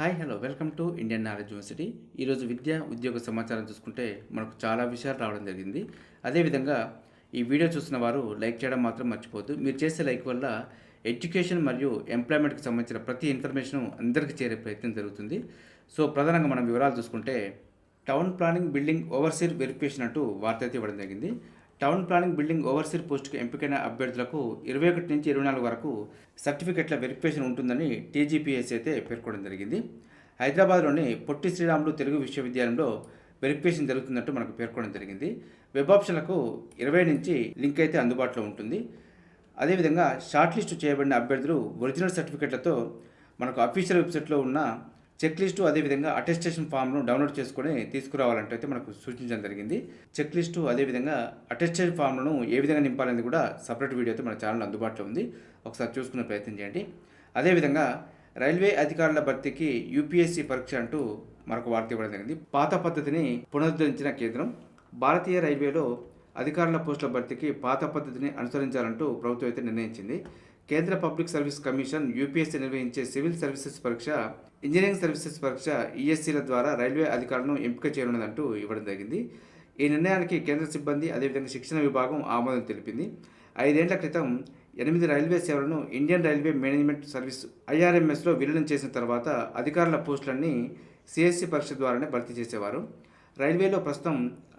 Hi hello. Welcome to Indian knowledge university. ఈరోజు విద్య ఉద్యోగ సమాచారం చూసుకుంటే మనకు చాలా విషయాలు రావడం జరిగింది. అదేవిధంగా ఈ వీడియో చూసిన వారు లైక్ చేయడం మాత్రం మర్చిపోద్దు మీరు చేసే లైక్ వల్ల ఎడ్యుకేషన్ మరియు ఎంప్లాయ్మెంట్కి సంబంధించిన ప్రతి ఇన్ఫర్మేషన్ అందరికీ చేరే ప్రయత్నం జరుగుతుంది. సో ప్రధానంగా మనం వివరాలు చూసుకుంటే town planning building overseer verification అంటూ వార్త అయితే ఇవ్వడం జరిగింది. టౌన్ ప్లానింగ్ బిల్డింగ్ ఓవర్సీర్ పోస్టుకు ఎంపికైన అభ్యర్థులకు ఇరవై ఒకటి నుంచి ఇరవై నాలుగు వరకు సర్టిఫికెట్ల వెరిఫికేషన్ ఉంటుందని టీజీపీఎస్ అయితే పేర్కొనడం జరిగింది. హైదరాబాద్లోని పొట్టి శ్రీరాములు తెలుగు విశ్వవిద్యాలయంలో వెరిఫికేషన్ జరుగుతున్నట్టు మనకు పేర్కొనడం జరిగింది. వెబ్ ఆప్షన్లకు ఇరవై నుంచి లింక్ అయితే అందుబాటులో ఉంటుంది. అదేవిధంగా షార్ట్ లిస్టు చేయబడిన అభ్యర్థులు ఒరిజినల్ సర్టిఫికెట్లతో మనకు అఫీషియల్ వెబ్సైట్లో ఉన్న చెక్ లిస్టు అదేవిధంగా అటెస్టేషన్ ఫామ్ను డౌన్లోడ్ చేసుకొని తీసుకురావాలంటే అయితే మనకు సూచించడం జరిగింది. చెక్ లిస్టు అదేవిధంగా అటెస్టేషన్ ఫామ్లను ఏ విధంగా నింపాలనేది కూడా సపరేట్ వీడియో అయితే మన ఛానల్ అందుబాటులో ఉంది. ఒకసారి చూసుకునే ప్రయత్నం చేయండి. అదేవిధంగా రైల్వే అధికారుల భర్తీకి యూపీఎస్సీ పరీక్ష అంటూ మరొక వార్త ఇవ్వడం జరిగింది. పాత పద్ధతిని పునరుద్ధరించిన కేంద్రం భారతీయ రైల్వేలో అధికారుల పోస్టుల భర్తీకి పాత పద్ధతిని అనుసరించాలంటూ ప్రభుత్వం అయితే నిర్ణయించింది. కేంద్ర పబ్లిక్ సర్వీస్ కమిషన్ యూపీఎస్సీ నిర్వహించే సివిల్ సర్వీసెస్ పరీక్ష ఇంజనీరింగ్ సర్వీసెస్ పరీక్ష ఈఎస్సీల ద్వారా రైల్వే అధికారులను ఎంపిక చేయనున్నదంటూ ఇవ్వడం జరిగింది. ఈ నిర్ణయానికి కేంద్ర సిబ్బంది అదేవిధంగా శిక్షణ విభాగం ఆమోదం తెలిపింది. ఐదేళ్ళ క్రితం ఎనిమిది రైల్వే సేవలను ఇండియన్ రైల్వే మేనేజ్మెంట్ సర్వీస్ ఐఆర్ఎంఎస్లో విలీనం చేసిన తర్వాత అధికారుల పోస్టులన్నీ సిఎస్సి పరీక్ష ద్వారానే భర్తీ చేసేవారు. రైల్వేలో ప్రస్తుతం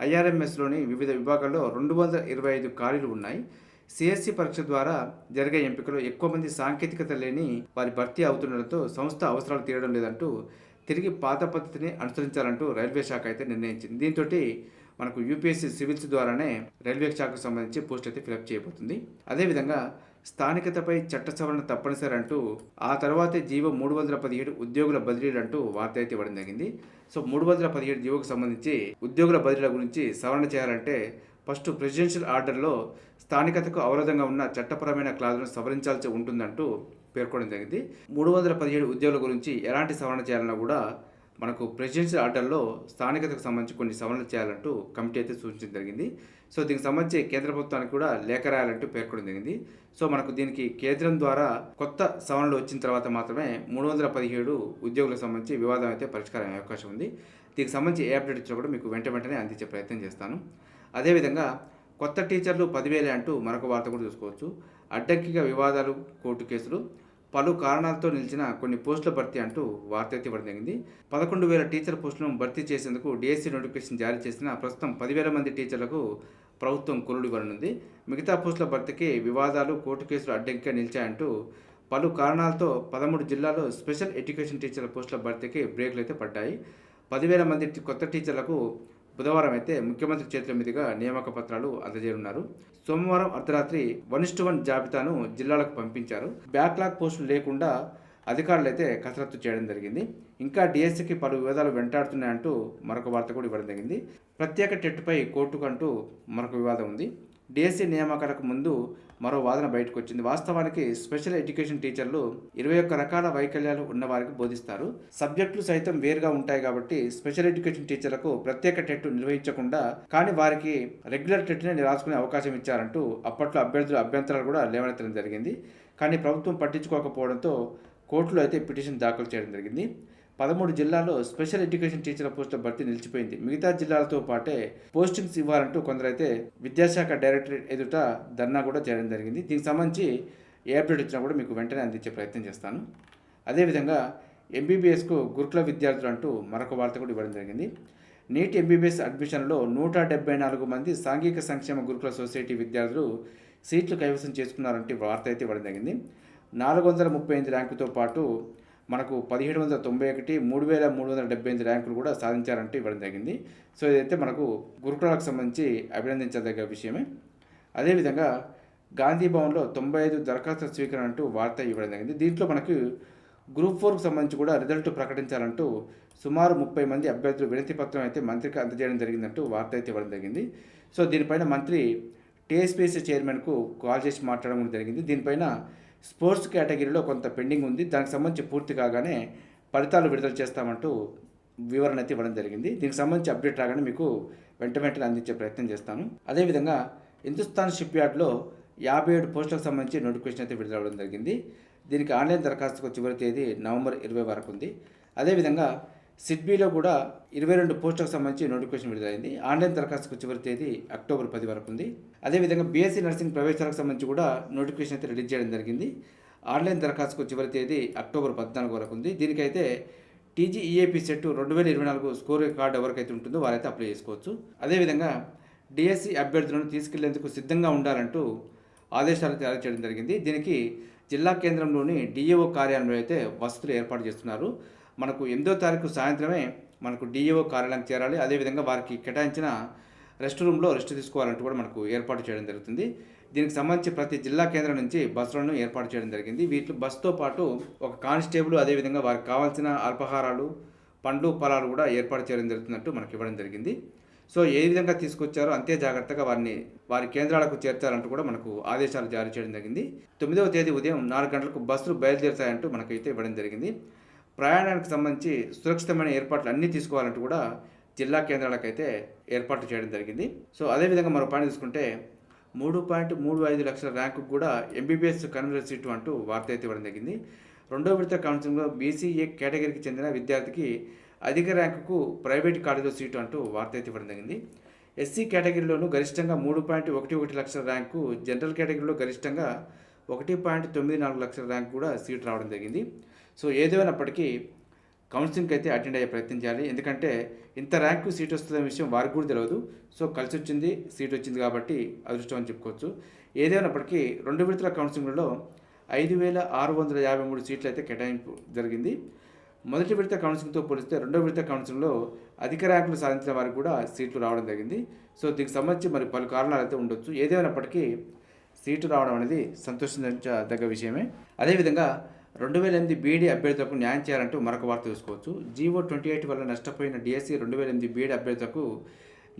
ఐఆర్ఎంఎస్లోని వివిధ విభాగాల్లో రెండు వందల ఇరవై ఐదు ఖాళీలు ఉన్నాయి. సిఎస్సి పరీక్ష ద్వారా జరిగే ఎంపికలో ఎక్కువ మంది సాంకేతికత లేని వారి భర్తీ అవుతుండడంతో సంస్థ అవసరాలు తీరడం లేదంటూ తిరిగి పాత పద్ధతిని అనుసరించాలంటూ రైల్వే శాఖ అయితే నిర్ణయించింది. దీంతో మనకు యూపీఎస్సీ సివిల్స్ ద్వారానే రైల్వే శాఖకు సంబంధించి పోస్ట్ అయితే ఫిలప్ చేయబోతుంది. అదేవిధంగా స్థానికతపై చట్ట సవరణ తప్పనిసరి అంటూ ఆ తర్వాతే జీవో మూడు వందల పదిహేడు ఉద్యోగుల బదిలీలు అంటూ వార్త అయితే ఇవ్వడం జరిగింది. సో మూడు వందల పదిహేడు జీవోకు సంబంధించి ఉద్యోగుల బదిలీల గురించి సవరణ చేయాలంటే ఫస్ట్ ప్రెసిడెన్షియల్ ఆర్డర్లో స్థానికతకు అవరోధంగా ఉన్న చట్టపరమైన క్లాజులను సవరించాల్సి ఉంటుందంటూ పేర్కొనడం జరిగింది. మూడు వందల పదిహేడు ఉద్యోగుల గురించి ఎలాంటి సవరణ చేయాలన్నా కూడా మనకు ప్రెసిడెన్షియల్ ఆర్డర్లో స్థానికతకు సంబంధించి కొన్ని సవరణలు చేయాలంటూ కమిటీ అయితే సూచించడం జరిగింది. సో దీనికి సంబంధించి కేంద్ర ప్రభుత్వానికి కూడా లేఖ రాయాలంటూ పేర్కొనడం జరిగింది. సో మనకు దీనికి కేంద్రం ద్వారా కొత్త సవరణలు వచ్చిన తర్వాత మాత్రమే మూడు వందల పదిహేడు ఉద్యోగులకు సంబంధించి వివాదం అయితే పరిష్కారం అయ్యే అవకాశం ఉంది. దీనికి సంబంధించి ఏ అప్డేట్ ఇచ్చినా కూడా మీకు వెంట వెంటనే అందించే ప్రయత్నం చేస్తాను. అదేవిధంగా కొత్త టీచర్లు పదివేలే అంటూ మరొక వార్త కూడా చూసుకోవచ్చు. అడ్డంకిగా వివాదాలు కోర్టు కేసులు పలు కారణాలతో నిలిచిన కొన్ని పోస్టుల భర్తీ అంటూ వార్త అయితే ఇవ్వడం జరిగింది. పదకొండు వేల టీచర్ పోస్టులను భర్తీ చేసేందుకు డిఎస్సి నోటిఫికేషన్ జారీ చేసిన ప్రస్తుతం పదివేల మంది టీచర్లకు ప్రభుత్వం కొలుడు ఇవ్వనుంది. మిగతా పోస్టుల భర్తీకి వివాదాలు కోర్టు కేసులు అడ్డంకిగా నిలిచాయంటూ పలు కారణాలతో పదమూడు జిల్లాల్లో స్పెషల్ ఎడ్యుకేషన్ టీచర్ల పోస్టుల భర్తీకి బ్రేక్లు అయితే పడ్డాయి. పదివేల మంది కొత్త టీచర్లకు బుధవారం అయితే ముఖ్యమంత్రి చేతుల మీదుగా నియామక పత్రాలు అందజేయనున్నారు. సోమవారం అర్ధరాత్రి వన్ ఇస్టు వన్ జాబితాను జిల్లాలకు పంపించారు. బ్యాక్లాగ్ పోస్టులు లేకుండా అధికారులు అయితే కసరత్తు చేయడం జరిగింది. ఇంకా డిఎస్సికి పలు వివాదాలు వెంటాడుతున్నాయంటూ మరొక వార్త కూడా ఇవ్వడం జరిగింది. ప్రత్యేక టెట్పై కోర్టుకంటూ మరొక వివాదం ఉంది. డిఎస్సి నియామకాలకు ముందు మరో వాదన బయటకు వచ్చింది వాస్తవానికి స్పెషల్ ఎడ్యుకేషన్ టీచర్లు ఇరవై ఒక్క రకాల వైకల్యాలు ఉన్న వారికి బోధిస్తారు. సబ్జెక్టులు సైతం వేరుగా ఉంటాయి కాబట్టి స్పెషల్ ఎడ్యుకేషన్ టీచర్లకు ప్రత్యేక టెట్ నిర్వహించకుండా కానీ వారికి రెగ్యులర్ టెట్నే రాసుకునే అవకాశం ఇచ్చారంటూ అప్పట్లో అభ్యర్థుల అభ్యంతరాలు కూడా లేవనెత్తడం జరిగింది. కానీ ప్రభుత్వం పట్టించుకోకపోవడంతో కోర్టులో అయితే పిటిషన్ దాఖలు చేయడం జరిగింది. పదమూడు జిల్లాల్లో స్పెషల్ ఎడ్యుకేషన్ టీచర్ల పోస్టుల భర్తీ నిలిచిపోయింది. మిగతా జిల్లాలతో పాటే పోస్టింగ్స్ ఇవ్వాలంటూ కొందరైతే విద్యాశాఖ డైరెక్టరేట్ ఎదుట ధర్నా కూడా చేయడం జరిగింది. దీనికి సంబంధించి ఏ అప్డేట్ వచ్చినా కూడా మీకు వెంటనే అందించే ప్రయత్నం చేస్తాను. అదేవిధంగా ఎంబీబీఎస్కు గురుకుల విద్యార్థులు అంటూ మరొక వార్త కూడా ఇవ్వడం జరిగింది. నీట్ ఎంబీబీఎస్ అడ్మిషన్లో నూట డెబ్బై నాలుగు మంది సాంఘిక సంక్షేమ గురుకుల సొసైటీ విద్యార్థులు సీట్లు కైవసం చేసుకున్నారంటే వార్త అయితే ఇవ్వడం జరిగింది. నాలుగు వందల ముప్పై ఎనిమిది ర్యాంకుతో పాటు మనకు పదిహేడు వందల తొంభై ఒకటి మూడు వేల మూడు వందల డెబ్బై ఎనిమిది ర్యాంకులు కూడా సాధించారంటే ఇవ్వడం జరిగింది. సో ఇదైతే మనకు గురుకులాలకు సంబంధించి అభినందించదగ్గ విషయమే. అదేవిధంగా గాంధీ భవన్లో తొంభై ఐదు దరఖాస్తు స్వీకరణ అంటూ వార్త ఇవ్వడం జరిగింది. దీంట్లో మనకు గ్రూప్ ఫోర్కు సంబంధించి కూడా రిజల్ట్ ప్రకటించాలంటూ సుమారు ముప్పై మంది అభ్యర్థులు వినతి పత్రం అయితే మంత్రికి అందజేయడం జరిగిందంటూ వార్త అయితే ఇవ్వడం జరిగింది. సో దీనిపైన మంత్రి టీఎస్పీసీ చైర్మన్కు కాల్ చేసి మాట్లాడడం జరిగింది. దీనిపైన స్పోర్ట్స్ కేటగిరీలో కొంత పెండింగ్ ఉంది. దానికి సంబంధించి పూర్తి కాగానే ఫలితాలు విడుదల చేస్తామంటూ వివరణ అయితే ఇవ్వడం జరిగింది. దీనికి సంబంధించి అప్డేట్ రాగానే మీకు వెంట వెంటనే అందించే ప్రయత్నం చేస్తాను. అదేవిధంగా హిందుస్థాన్ షిప్ యార్డ్లో యాభై ఏడు పోస్టులకు సంబంధించి నోటిఫికేషన్ అయితే విడుదల అవ్వడం జరిగింది. దీనికి ఆన్లైన్ దరఖాస్తుకు చివరి తేదీ నవంబర్ ఇరవై వరకు ఉంది. అదేవిధంగా సిడ్బీలో కూడా ఇరవై రెండు పోస్టులకు సంబంధించి నోటిఫికేషన్ విడుదలైంది. ఆన్లైన్ దరఖాస్తుకు చివరి తేదీ అక్టోబర్ పది వరకు ఉంది. అదేవిధంగా బీఎస్సీ నర్సింగ్ ప్రవేశాలకు సంబంధించి కూడా నోటిఫికేషన్ అయితే రిలీజ్ చేయడం జరిగింది. ఆన్లైన్ దరఖాస్తుకు చివరి తేదీ అక్టోబర్ పద్నాలుగు వరకు ఉంది. దీనికైతే టీజీఈఏపీ సెట్ రెండు వేల ఇరవై నాలుగు స్కోర్ కార్డు ఎవరికైతే ఉంటుందో వారైతే అప్లై చేసుకోవచ్చు. అదేవిధంగా డిఎస్సి అభ్యర్థులను తీసుకెళ్ళేందుకు సిద్ధంగా ఉండాలంటూ ఆదేశాలు జారీ చేయడం జరిగింది. దీనికి జిల్లా కేంద్రంలోని డిఏఓ కార్యాలయంలో అయితే వసతులు ఏర్పాటు చేస్తున్నారు. మనకు ఎనిమిదో తారీఖు సాయంత్రమే మనకు డిఏఓ కార్యాలయం చేరాలి. అదేవిధంగా వారికి కేటాయించిన రెస్ట్ రూమ్లో రెస్ట్ తీసుకోవాలంటూ కూడా మనకు ఏర్పాటు చేయడం జరుగుతుంది. దీనికి సంబంధించి ప్రతి జిల్లా కేంద్రం నుంచి బస్సులను ఏర్పాటు చేయడం జరిగింది. వీటిలో బస్సుతో పాటు ఒక కానిస్టేబుల్ అదేవిధంగా వారికి కావాల్సిన అల్పాహారాలు పండ్లు ఫలాలు కూడా ఏర్పాటు చేయడం జరుగుతున్నట్టు మనకి ఇవ్వడం జరిగింది. సో ఏ విధంగా తీసుకొచ్చారో అంతే జాగ్రత్తగా వారిని వారి కేంద్రాలకు చేర్చాలంటూ కూడా మనకు ఆదేశాలు జారీ చేయడం జరిగింది. తొమ్మిదవ తేదీ ఉదయం నాలుగు గంటలకు బస్సులు బయలుదేరుతాయంటూ మనకైతే ఇవ్వడం జరిగింది. ప్రయాణానికి సంబంధించి సురక్షితమైన ఏర్పాట్లు అన్నీ తీసుకోవాలంటూ కూడా జిల్లా కేంద్రాలకైతే ఏర్పాట్లు చేయడం జరిగింది. సో అదేవిధంగా మరో పాయింట్ తీసుకుంటే మూడు పాయింట్ మూడు ఐదు లక్షల ర్యాంకు కూడా ఎంబీబీఎస్ కన్వీనర్ సీటు అంటూ వార్త అయితే ఇవ్వడం జరిగింది. రెండో విడత కౌన్సిలింగ్లో బీసీఏ కేటగిరీకి చెందిన విద్యార్థికి అధిక ర్యాంకుకు ప్రైవేట్ కాలేజీలో సీటు అంటూ వార్త అయితే ఇవ్వడం జరిగింది. ఎస్సీ కేటగిరీలోనూ గరిష్టంగా మూడు పాయింట్ ఒకటి ఒకటి లక్షల ర్యాంకు జనరల్ కేటగిరీలో గరిష్టంగా ఒకటి పాయింట్ తొమ్మిది నాలుగు లక్షల ర్యాంక్ కూడా సీట్ రావడం జరిగింది. సో ఏదేమైనప్పటికీ కౌన్సిలింగ్కి అయితే అటెండ్ అయ్యే ప్రయత్నం చేయాలి. ఎందుకంటే ఇంత ర్యాంకు సీట్ వస్తుందనే విషయం వారికి కూడా తెలియదు సో కలిసి వచ్చింది సీట్ వచ్చింది కాబట్టి అదృష్టం అని చెప్పుకోవచ్చు. ఏదేమైనప్పటికీ రెండు విడతల కౌన్సిలింగ్లో ఐదు వేల ఆరు వందల యాభై మూడు సీట్లు అయితే కేటాయింపు జరిగింది. మొదటి విడత కౌన్సిలింగ్తో పోలిస్తే రెండో విడత కౌన్సిలింగ్లో అధిక ర్యాంకులు సాధించిన వారికి కూడా సీట్లు రావడం జరిగింది. సో దీనికి సంబంధించి మరి పలు కారణాలు అయితే ఉండొచ్చు. ఏదేమైనప్పటికీ సీటు రావడం అనేది సంతోషించదగ్గ విషయమే. అదేవిధంగా రెండు వేల ఎనిమిది బీఈడీ అభ్యర్థులకు న్యాయం చేయాలంటూ మరొక వార్త చూసుకోవచ్చు. జీవో ట్వంటీ ఎయిట్ వల్ల నష్టపోయిన డిఎస్సి రెండు వేల ఎనిమిది బీఈడీ అభ్యర్థులకు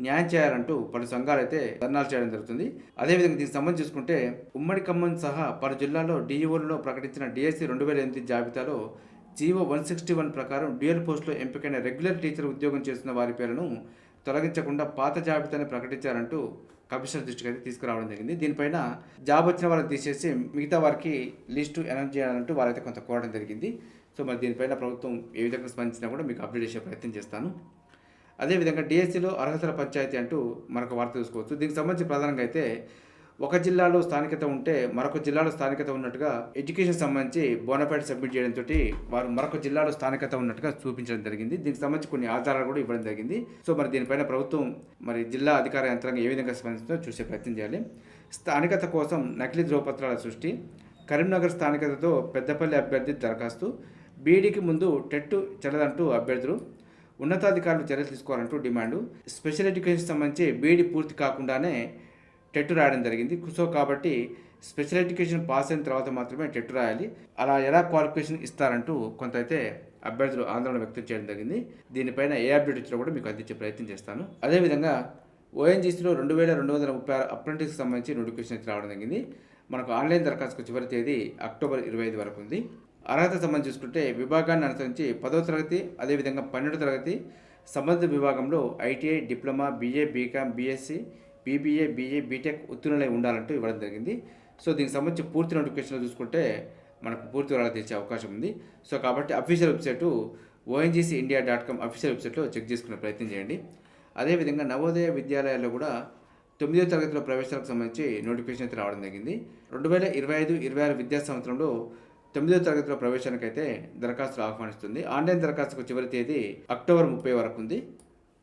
న్యాయం చేయాలంటూ పలు సంఘాలు అయితే ధర్నాలు చేయడం జరుగుతుంది. అదేవిధంగా దీనికి సంబంధించి చూసుకుంటే ఉమ్మడి ఖమ్మం సహా పలు జిల్లాల్లో డిఈఓలలో ప్రకటించిన డిఎస్సి రెండు వేల ఎనిమిది జాబితాలో జీవో వన్ సిక్స్టీ వన్ ప్రకారం డ్యూయల్ పోస్టులో ఎంపికైన రెగ్యులర్ టీచర్ ఉద్యోగం చేస్తున్న వారి పేరును తొలగించకుండా పాత జాబితాని ప్రకటించారంటూ కమిషనర్ దృష్టికి అయితే తీసుకురావడం జరిగింది. దీనిపైన జాబ్ వచ్చిన వాళ్ళని తీసేసి మిగతా వారికి లిస్టు అనౌన్స్ చేయాలంటూ వారైతే కొంత కోరడం జరిగింది. సో మరి దీనిపైన ప్రభుత్వం ఏ విధంగా స్పందించినా కూడా మీకు అప్డేట్ చేసే ప్రయత్నం చేస్తాను. అదేవిధంగా డిఎస్సిలో అర్హతల పంచాయతీ అంటూ మరొక వార్త చూసుకోవచ్చు. దీనికి సంబంధించి ప్రధానంగా అయితే ఒక జిల్లాలో స్థానికత ఉంటే మరొక జిల్లాలో స్థానికత ఉన్నట్టుగా ఎడ్యుకేషన్ సంబంధించి బోనఫైడ్ సబ్మిట్ చేయడంతో వారు మరొక జిల్లాలో స్థానికత ఉన్నట్టుగా చూపించడం జరిగింది. దీనికి సంబంధించి కొన్ని ఆధారాలు కూడా ఇవ్వడం జరిగింది. సో మరి దీనిపైన ప్రభుత్వం మరి జిల్లా అధికార యంత్రాంగం ఏ విధంగా స్పందిస్తుందో చూసే ప్రయత్నం చేయాలి. స్థానికత కోసం నకిలీ ధ్రువపత్రాల సృష్టి కరీంనగర్ స్థానికతతో పెద్దపల్లి అభ్యర్థి దరఖాస్తు బీడీకి ముందు టెట్టు చెల్లదంటూ అభ్యర్థులు ఉన్నతాధికారులు చర్యలు తీసుకోవాలంటూ డిమాండ్. స్పెషల్ ఎడ్యుకేషన్ సంబంధించి బీడీ పూర్తి కాకుండానే టెట్ రాయడం జరిగింది. సో కాబట్టి స్పెషల్ ఎడ్యుకేషన్ పాస్ అయిన తర్వాత మాత్రమే టెట్ రాయాలి. అలా ఎలా క్వాలిఫికేషన్ ఇస్తారంటూ కొంత అయితే అభ్యర్థులు ఆందోళన వ్యక్తం చేయడం జరిగింది. దీనిపైన ఏ అప్డేట్ వచ్చినా కూడా మీకు అందించే ప్రయత్నం చేస్తాను. అదేవిధంగా ఓఎన్జీసీలో రెండు వేల రెండు వందల ముప్పై ఆరు అప్రెంటిస్కి సంబంధించి నోటిఫికేషన్ అయితే రావడం జరిగింది. మనకు ఆన్లైన్ దరఖాస్తుకు చివరి తేదీ అక్టోబర్ ఇరవై ఐదు వరకు ఉంది. అర్హత సంబంధించి చూసుకుంటే విభాగాన్ని అనుసరించి పదో తరగతి అదేవిధంగా పన్నెండో తరగతి సంబంధిత విభాగంలో ITI diploma BA BCom BSc BBA BA BTech ఉత్తీర్ణులై ఉండాలంటూ ఇవ్వడం జరిగింది. సో దీనికి సంబంధించి పూర్తి నోటిఫికేషన్లో చూసుకుంటే మనకు పూర్తి వివరాలు తెచ్చే అవకాశం ఉంది. సో కాబట్టి official website ONGC India dot com official వెబ్సైట్లో చెక్ చేసుకునే ప్రయత్నం చేయండి. అదేవిధంగా నవోదయ విద్యాలయాల్లో కూడా తొమ్మిదో తరగతిలో ప్రవేశాలకు సంబంధించి నోటిఫికేషన్ అయితే రావడం జరిగింది. రెండు వేల ఇరవై ఐదు ఇరవై ఆరు విద్యా సంవత్సరంలో తొమ్మిదో తరగతిలో ప్రవేశానికైతే దరఖాస్తులు ఆహ్వానిస్తుంది. ఆన్లైన్ దరఖాస్తుకు చివరి తేదీ అక్టోబర్ ముప్పై వరకు ఉంది.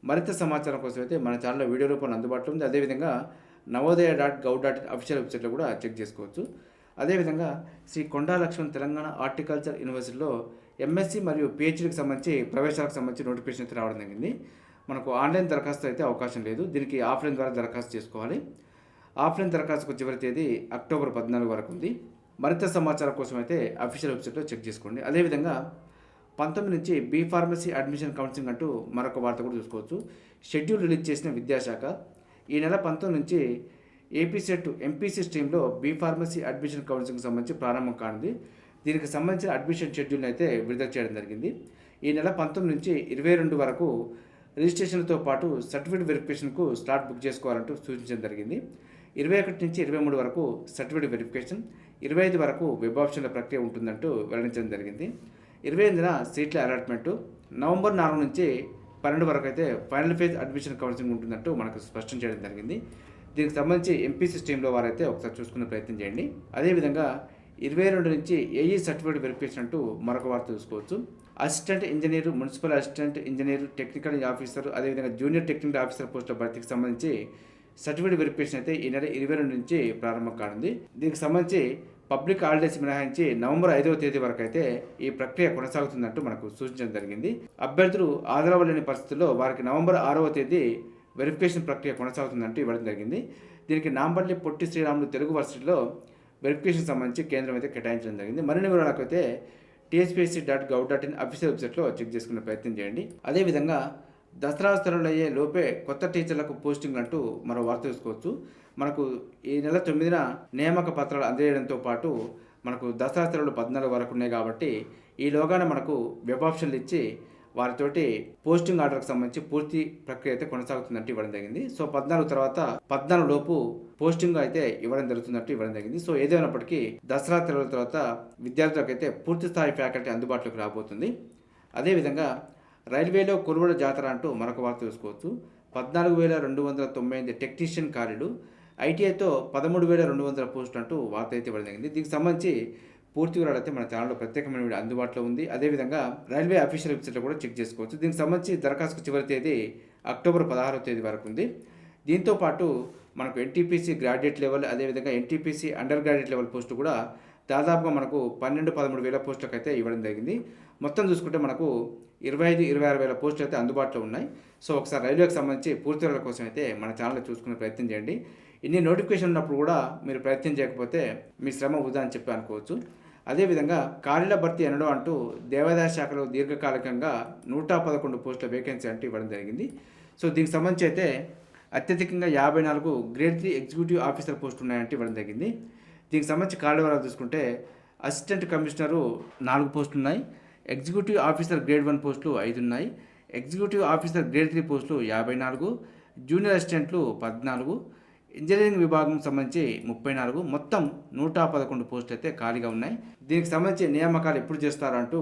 మరింత సమాచారం కోసం అయితే మన ఛానల్లో వీడియో రూపంలో అందుబాటులో ఉంది. అదేవిధంగా Navodaya dot gov dot official వెబ్సైట్లో కూడా చెక్ చేసుకోవచ్చు. అదేవిధంగా శ్రీ కొండా లక్ష్మణ్ తెలంగాణ హార్టికల్చర్ యూనివర్సిటీలో ఎంఎస్సి మరియు పిహెచ్డికి సంబంధించి ప్రవేశాలకు సంబంధించి నోటిఫికేషన్ అయితే రావడం జరిగింది. మనకు ఆన్లైన్ దరఖాస్తు అయితే అవకాశం లేదు. దీనికి ఆఫ్లైన్ ద్వారా దరఖాస్తు చేసుకోవాలి. ఆఫ్లైన్ దరఖాస్తుకు చివరి తేదీ అక్టోబర్ పద్నాలుగు వరకు ఉంది. మరింత సమాచారం కోసం అయితే అఫీషియల్ వెబ్సైట్లో చెక్ చేసుకోండి. అదేవిధంగా పంతొమ్మిది నుంచి బీ ఫార్మసీ అడ్మిషన్ కౌన్సిలింగ్ అంటూ మరొక వార్త కూడా చూసుకోవచ్చు. షెడ్యూల్ రిలీజ్ చేసిన విద్యాశాఖ ఈ నెల పంతొమ్మిది నుంచి ఏపీ సెట్ ఎంపీసీ స్ట్రీమ్లో బీ ఫార్మసీ అడ్మిషన్ కౌన్సిలింగ్ సంబంధించి ప్రారంభం కానుంది. దీనికి సంబంధించిన అడ్మిషన్ షెడ్యూల్ అయితే విడుదల చేయడం జరిగింది. ఈ నెల పంతొమ్మిది నుంచి ఇరవై రెండు వరకు రిజిస్ట్రేషన్తో పాటు సర్టిఫికేట్ వెరిఫికేషన్కు స్లాట్ బుక్ చేసుకోవాలంటూ సూచించడం జరిగింది. ఇరవై ఒకటి నుంచి ఇరవై మూడు వరకు సర్టిఫికేట్ వెరిఫికేషన్ ఇరవై ఐదు వరకు వెబ్ ఆప్షన్ల ప్రక్రియ ఉంటుందంటూ వెల్లడించడం జరిగింది. ఇరవై ఎనిమిదిన సీట్ల అలాట్మెంటు. నవంబర్ నాలుగు నుంచి పన్నెండు వరకు అయితే ఫైనల్ ఫేజ్ అడ్మిషన్ కౌన్సిలింగ్ ఉంటుందంటూ మనకు స్పష్టం చేయడం జరిగింది. దీనికి సంబంధించి ఎంపీసీ స్ట్రీమ్లో వారైతే ఒకసారి చూసుకునే ప్రయత్నం చేయండి. అదేవిధంగా ఇరవై రెండు నుంచి ఏఈ సర్టిఫికేట్ వెరిఫికేషన్ అంటూ మరొక వార్త చూసుకోవచ్చు assistant engineer municipal assistant engineer technical officer అదేవిధంగా జూనియర్ టెక్నికల్ ఆఫీసర్ పోస్టుల భర్తీకి సంబంధించి సర్టిఫికేట్ వెరిఫికేషన్ అయితే ఈ నెల ఇరవై రెండు నుంచి ప్రారంభం కానుంది. దీనికి సంబంధించి పబ్లిక్ హాలిడేస్ మినహాయించి నవంబర్ ఐదవ తేదీ వరకు అయితే ఈ ప్రక్రియ కొనసాగుతుందంటూ మనకు సూచించడం జరిగింది. అభ్యర్థులు హాజరవ్వలేని పరిస్థితుల్లో వారికి నవంబర్ ఆరవ తేదీ వెరిఫికేషన్ ప్రక్రియ కొనసాగుతుందంటూ ఇవ్వడం జరిగింది. దీనికి నాంపల్లి పొట్టి శ్రీరాములు తెలుగు వర్సిటీలో వెరిఫికేషన్ సంబంధించి కేంద్రం అయితే కేటాయించడం జరిగింది. మరిన్ని వివరాలకు అయితే TSPSC dot gov dot in official వెబ్సైట్లో చెక్ చేసుకునే ప్రయత్నం చేయండి. అదేవిధంగా దసరా స్థలంలో అయ్యే లోపే కొత్త టీచర్లకు పోస్టింగ్ అంటూ మరో వార్త చూసుకోవచ్చు మనకు ఈ నెల తొమ్మిదిన నియామక పత్రాలు అందజేయడంతో పాటు మనకు దసరా స్థలంలో పద్నాలుగు వరకు ఉన్నాయి కాబట్టి ఈలోగానే మనకు వెబ్ ఆప్షన్లు ఇచ్చి వారితోటి పోస్టింగ్ ఆర్డర్కి సంబంధించి పూర్తి ప్రక్రియ అయితే కొనసాగుతుందంటూ ఇవ్వడం జరిగింది. సో పద్నాలుగు తర్వాత పద్నాలుగు లోపు పోస్టింగ్ అయితే ఇవ్వడం జరుగుతుందంటూ ఇవ్వడం జరిగింది. సో ఏదైనప్పటికీ దసరా తెరవల తర్వాత విద్యార్థులకు అయితే పూర్తి స్థాయి ఫ్యాకల్టీ అందుబాటులోకి రాబోతుంది. అదేవిధంగా రైల్వేలో కొలువుల జాతర అంటూ మరొక వార్త చూసుకోవచ్చు పద్నాలుగు వేల రెండు వందల తొంభై ఎనిమిది టెక్నీషియన్ ఖాళీలు ఐటీఐతో పదమూడు వేల రెండు వందల పోస్టులు అంటూ వార్త అయితే ఇవ్వడం జరిగింది. దీనికి సంబంధించి పూర్తి వివరాలు అయితే మన ఛానల్లో ప్రత్యేకమైన వీడియో అందుబాటులో ఉంది. అదేవిధంగా రైల్వే అఫీషియల్ వెబ్సైట్లో కూడా చెక్ చేసుకోవచ్చు. దీనికి సంబంధించి దరఖాస్తు చివరి తేదీ అక్టోబర్ పదహారవ తేదీ వరకు ఉంది. దీంతో పాటు మనకు ఎన్టీపీసీ గ్రాడ్యుయేట్ లెవెల్ అదేవిధంగా NTPC under graduate level post కూడా దాదాపుగా మనకు పన్నెండు పదమూడు వేల పోస్టులకు అయితే ఇవ్వడం జరిగింది. మొత్తం చూసుకుంటే మనకు ఇరవై ఐదు ఇరవై ఆరు వేల పోస్టులు అయితే అందుబాటులో ఉన్నాయి. సో ఒకసారి రైల్వేకి సంబంధించి పూర్తి వివరాల కోసం అయితే మన ఛానల్ చూసుకునే ప్రయత్నం చేయండి. ఇన్ని నోటిఫికేషన్ ఉన్నప్పుడు కూడా మీరు ప్రయత్నం చేయకపోతే మీ శ్రమ వృధా అని చెప్పి అనుకోవచ్చు. అదేవిధంగా ఖాళీల భర్తీ అనడం అంటూ దేవాదాయ శాఖలో దీర్ఘకాలికంగా నూట పదకొండు పోస్టుల వేకెన్సీ అంటూ ఇవ్వడం జరిగింది. సో దీనికి సంబంధించి అయితే అత్యధికంగా యాభై నాలుగు గ్రేడ్ త్రీ ఎగ్జిక్యూటివ్ ఆఫీసర్ పోస్టులు ఉన్నాయంటే ఇవ్వడం జరిగింది. దీనికి సంబంధించి ఖాళీ వివరాలు చూసుకుంటే అసిస్టెంట్ కమిషనరు నాలుగు పోస్టులు ఉన్నాయి ఎగ్జిక్యూటివ్ ఆఫీసర్ గ్రేడ్ వన్ పోస్టులు ఐదు ఉన్నాయి ఎగ్జిక్యూటివ్ ఆఫీసర్ గ్రేడ్ త్రీ పోస్టులు యాభై నాలుగు జూనియర్ అసిస్టెంట్లు పద్నాలుగు ఇంజనీరింగ్ విభాగం సంబంధించి ముప్పై నాలుగు మొత్తం నూట పదకొండు పోస్టులు అయితే ఖాళీగా ఉన్నాయి. దీనికి సంబంధించి నియామకాలు ఎప్పుడు చేస్తారంటూ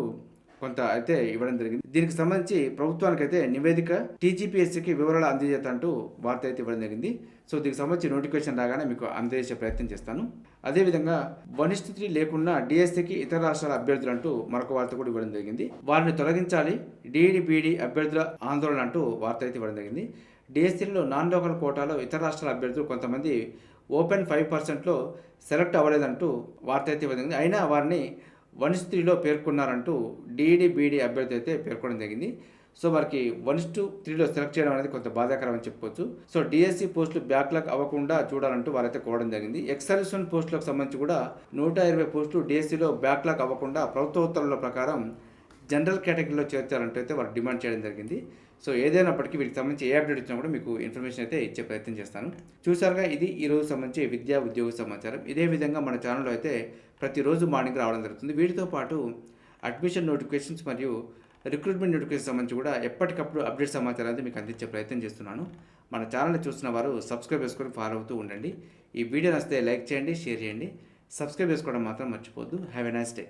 కొంత అయితే ఇవ్వడం జరిగింది. దీనికి సంబంధించి ప్రభుత్వానికైతే నివేదిక టీజీపీఎస్సీకి వివరాలు అందజేత అంటూ వార్త అయితే ఇవ్వడం జరిగింది. సో దీనికి సంబంధించి నోటిఫికేషన్ రాగానే మీకు అందజేసే ప్రయత్నం చేస్తాను. అదేవిధంగా వనిస్థితి లేకుండా డిఎస్సీకి ఇతర రాష్ట్రాల అభ్యర్థులు అంటూ మరొక వార్త కూడా ఇవ్వడం జరిగింది. వారిని తొలగించాలి డిఈడి బీఈడి అభ్యర్థుల ఆందోళన అంటూ వార్త అయితే ఇవ్వడం జరిగింది. డిఎస్సీలో నాన్ లోకల్ కోటాలో ఇతర రాష్ట్రాల అభ్యర్థులు కొంతమంది ఓపెన్ ఫైవ్ పర్సెంట్లో సెలెక్ట్ అవ్వలేదంటూ వార్త అయితే ఇవ్వడం జరిగింది. అయినా వారిని వన్ త్రీలో పేర్కొన్నారంటూ డిఈడి బీఈడి అభ్యర్థి అయితే పేర్కొనడం జరిగింది. సో వారికి వన్ టు త్రీలో సెలెక్ట్ చేయడం అనేది కొంత బాధాకరం అని చెప్పుకోవచ్చు సో డిఎస్సి పోస్టులు బ్యాక్లాగ్ అవ్వకుండా చూడాలంటూ వారైతే కోవడం జరిగింది. ఎక్సర్విస్ పోస్టులకు సంబంధించి కూడా నూట ఇరవై పోస్టులు డిఎస్సిలో బ్యాక్లాగ్ అవ్వకుండా ప్రభుత్వ ఉత్తర్వుల ప్రకారం జనరల్ కేటగిరీలో చేర్చాలంటూ అయితే వారు డిమాండ్ చేయడం జరిగింది. సో ఏదైనప్పటికీ వీటికి సంబంధించి ఏ అప్డేట్ వచ్చినా కూడా మీకు ఇన్ఫర్మేషన్ అయితే ఇచ్చే ప్రయత్నం చేస్తాను. చూసారుగా ఇది ఈ రోజు సంబంధించి విద్యా ఉద్యోగ సమాచారం. ఇదే విధంగా మన ఛానల్లో అయితే ప్రతిరోజు మార్నింగ్ రావడం జరుగుతుంది. వీటితో పాటు అడ్మిషన్ నోటిఫికేషన్స్ మరియు రిక్రూట్మెంట్ నోటిఫికేషన్ సంబంధించి కూడా ఎప్పటికప్పుడు అప్డేట్ సమాచారం అయితే మీకు అందించే ప్రయత్నం చేస్తున్నాను. మన ఛానల్ చూస్తున్న వారు సబ్స్క్రైబ్ చేసుకొని ఫాలో అవుతూ ఉండండి. ఈ వీడియో నచ్చితే లైక్ చేయండి షేర్ చేయండి. సబ్స్క్రైబ్ చేసుకోవడం మాత్రం మర్చిపోద్దు హ్యావ్ ఎ నైస్ డే